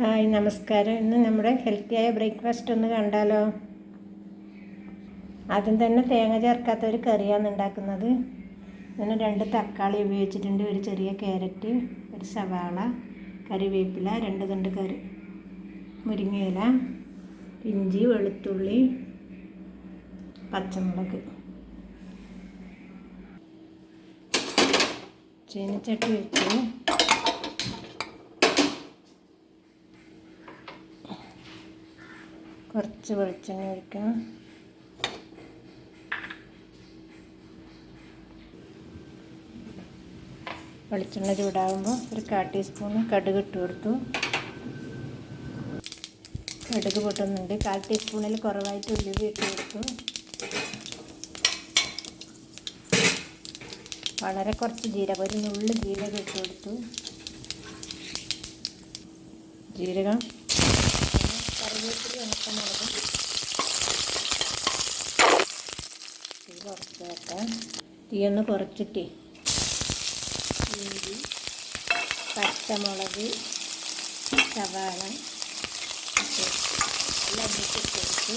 Hi നമസ്കാരം. ഇന്ന് നമ്മുടെ ഹെൽത്തിയായ ബ്രേക്ക്ഫാസ്റ്റ് ഒന്ന് കണ്ടാലോ? ആദ്യം തന്നെ തേങ്ങ ചേർക്കാത്ത ഒരു കറിയാണ് ഉണ്ടാക്കുന്നത്. ഇതിന് രണ്ട് തക്കാളി ഉപയോഗിച്ചിട്ടുണ്ട്. ഒരു ചെറിയ ക്യാരറ്റ് ഒരു സവാള കറിവേപ്പില രണ്ട് തണ്ട് കറി മുരിങ്ങയില ഇഞ്ചി വെളുത്തുള്ളി പച്ചമുളക്. ചീനച്ചട്ടി വെച്ചു. കുറച്ച് വെളിച്ചെണ്ണ ഒഴിക്കണം. വെളിച്ചെണ്ണ ചൂടാകുമ്പോൾ ഒരു കാ ടീസ്പൂൺ കടുക് ഇട്ട് കൊടുത്തു. കടുക് പൊട്ടുന്നുണ്ട്. കാൽ ടീസ്പൂണിൽ കുറവായിട്ട് ഉലുവ ഇട്ട് കൊടുത്തു. വളരെ കുറച്ച് ജീരകം ഒരു നുള്ളു ജീരകം ഇട്ട് കൊടുത്തു. ജീരകം കറിവേപ്പില ഉണക്കമുളകും തീ കുറച്ച് വെക്കാം ഒന്ന് കുറച്ചിട്ട്. ഇഞ്ചി പച്ചമുളക് സവാള എല്ലാം കൊടുത്ത്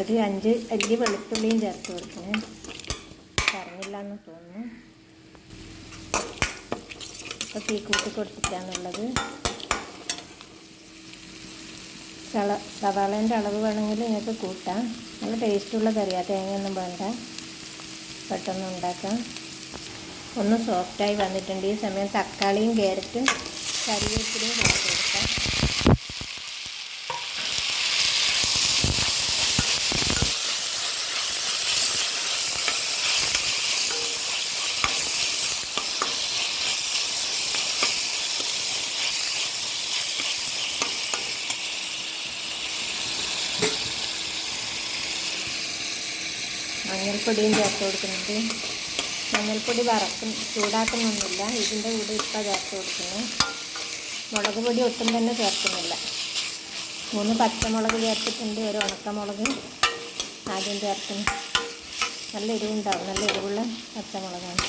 ഒരു അഞ്ച് അല്ലി വെളുത്തുള്ളിയും ചേർത്ത് കൊടുക്കണേ. പറഞ്ഞില്ല എന്ന് തോന്നുന്നു. ഇപ്പോൾ തീ കൂട്ടി കൊടുത്തിട്ടാണുള്ളത്. ചള സവാളേന്റെ അളവ് വേണമെങ്കിൽ നിങ്ങൾക്ക് കൂട്ടാം. നല്ല ടേസ്റ്റുള്ള കറിയാണ് തേങ്ങയൊന്നും വേണ്ട. പെട്ടെന്ന് ഉണ്ടാക്കാം. ഒന്ന് സോഫ്റ്റായി വന്നിട്ടുണ്ട്. ഈ സമയം തക്കാളിയും ക്യാരറ്റും കറിവേപ്പിലയും ചേർത്ത് മഞ്ഞൾപ്പൊടിയും ചേർത്ത് കൊടുക്കുന്നുണ്ട്. മഞ്ഞൾപ്പൊടി വറക്കും ചൂടാക്കുന്നൊന്നുമില്ല. ഇതിന്റെ കൂടെ ഇപ്പം ചേർത്ത് കൊടുക്കുന്നു. മുളക് പൊടി ഒട്ടും തന്നെ ചേർക്കുന്നില്ല. മൂന്ന് പച്ചമുളക് ചേർത്തിട്ടുണ്ട് ഒരു ഉണക്കമുളക് ആദ്യം ചേർക്കുന്നു നല്ല എരിവുണ്ടാവും നല്ല എരിവുള്ള പച്ചമുളകാണ്.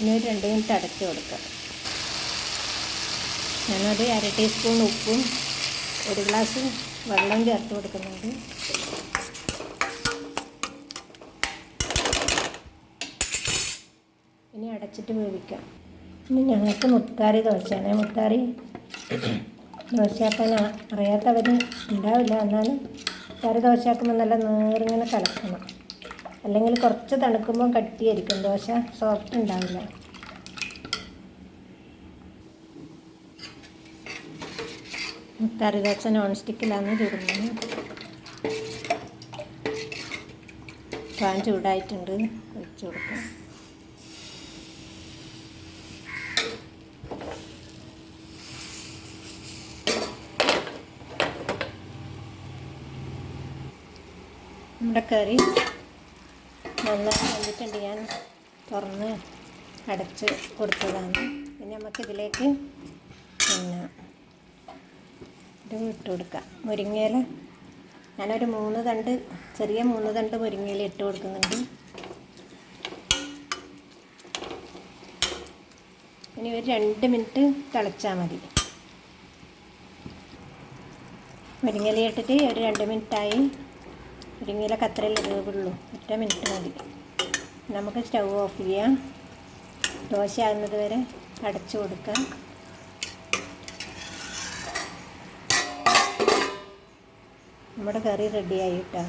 ഇനി ഒരു രണ്ട് മിനിറ്റ് അടച്ചു കൊടുക്കാം. ഞാനൊരു അര ടീസ്പൂൺ ഉപ്പും ഒരു ഗ്ലാസ് വെള്ളം ചേർത്ത് കൊടുക്കുന്നുണ്ട്. ഇനി അടച്ചിട്ട് വേവിക്കാം. ഇനി ഞങ്ങൾക്ക് മുത്താറി ദോശയാണ്. മുത്താറി ദോശയാക്കാൻ അറിയാത്തവർ ഉണ്ടാവില്ല. എന്നാലും മുത്താറി ദോശയാക്കുമ്പോൾ നല്ല നേറിങ്ങനെ കലക്കണം. അല്ലെങ്കിൽ കുറച്ച് തണുക്കുമ്പോൾ കട്ടിയായിരിക്കും. ദോശ സോഫ്റ്റ് ഉണ്ടാവില്ല. മുത്താറി ദോശ നോൺ സ്റ്റിക്കിലാണ് ചുടുന്നത്. പാൻ ചൂടായിട്ടുണ്ട്. ഒഴിച്ചു കൊടുക്കാം. നമ്മുടെ കറി നന്നായി വന്നിട്ടുണ്ട്. ഞാൻ തുറന്ന് അടച്ച് കൊടുത്തതാണ്. പിന്നെ നമുക്കിതിലേക്ക് പിന്നെ ഇതും ഇട്ട് കൊടുക്കാം. മുരിങ്ങയില ഞാനൊരു മൂന്ന് തണ്ട് ചെറിയ മൂന്ന് തണ്ട് മുരിങ്ങയില ഇട്ട് കൊടുക്കുന്നുണ്ട്. ഇനി ഒരു രണ്ട് മിനിറ്റ് തിളച്ചാൽ മതി. മുരിങ്ങയില ഇട്ടിട്ട് ഒരു രണ്ട് മിനിറ്റായി. മുരിങ്ങയില കത്രയിൽ വേവുള്ളൂ ഒറ്റ മിനിറ്റ് മതി. നമുക്ക് സ്റ്റൗ ഓഫ് ചെയ്യാം. ദോശ ആകുന്നത് വരെ അടച്ചു കൊടുക്കാം. നമ്മുടെ കറി റെഡി ആയിട്ടാ